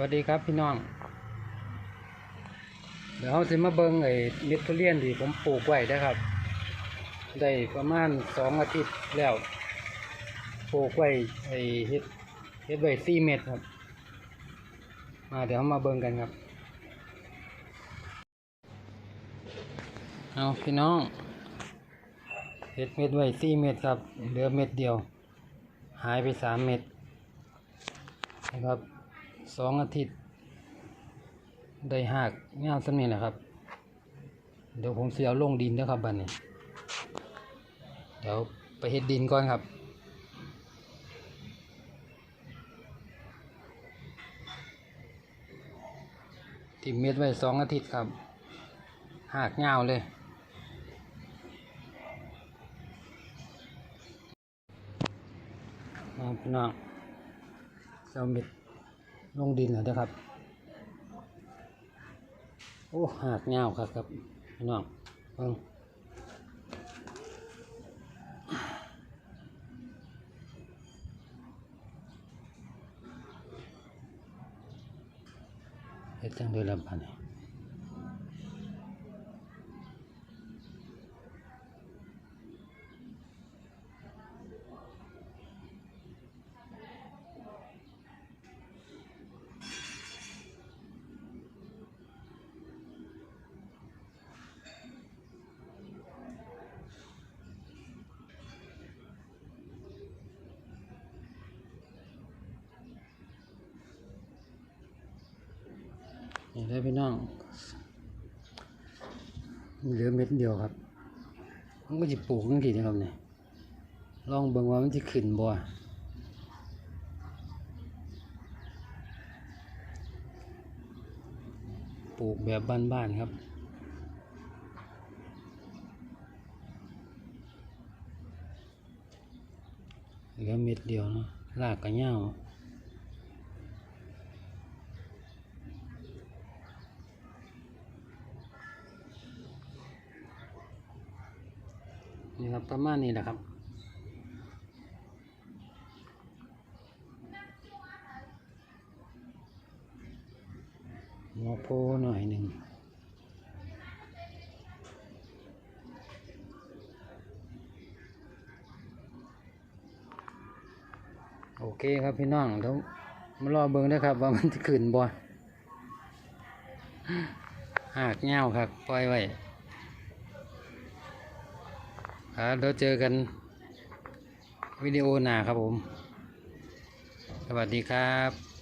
วัสดีครับพี่น้อง เดี๋ยวเราจะมาเบิ้งไอ้เม็ดทุเรียนที่ผมปลูกไว้นะครับ ได้ประมาณสองอาทิตย์แล้ว ปลูกไว้ไอ้เฮ็ดเฮ็ดไว้สี่เม็ดครับ มาเดี๋ยวเรามาเบิ้งกันครับ เอาพี่น้องเฮ็ดเม็ดไว้สี่เม็ดครับ เหลือเม็ดเดียว หายไปสามเม็ดนะครับ สองอาทิตย์ ได้หักงามสำนี้นะครับ เดี๋ยวผมเสียลงดินนะครับบัดนี้ เดี๋ยวไปเฮ็ดดินก่อนครับติมเม็ดไว้สองอาทิตย์ครับหักเงาเลยเอาพี่น้องเอาเม็ด ลงดินแล้วนะครับ โอ้หากเงาครับครับน้องเบิ่งเฮ็ดจังเลยลำพันนี่ ได้อพี่น้องเหลือเม็ดเดียวครับมันก็จะปลูกจังทีนะครับเนี่ยลองเบิ่งว่ามันจะขึ้นบ่ปลูกแบบบ้านๆครับเหลือเม็ดเดียวเนาะรากกระเหย้า นี่ครับประมาณนี้แหละครับ หัวโพหน่อยหนึ่งโอเคครับพี่น้องเดี๋ยวมารอเบิ่งนะครับ ว่ามันจะขึ้นบ่หากเงาครับ ปล่อยไว้ ครับเดี๋ยวเจอกันวิดีโอหน้าครับผม สวัสดีครับ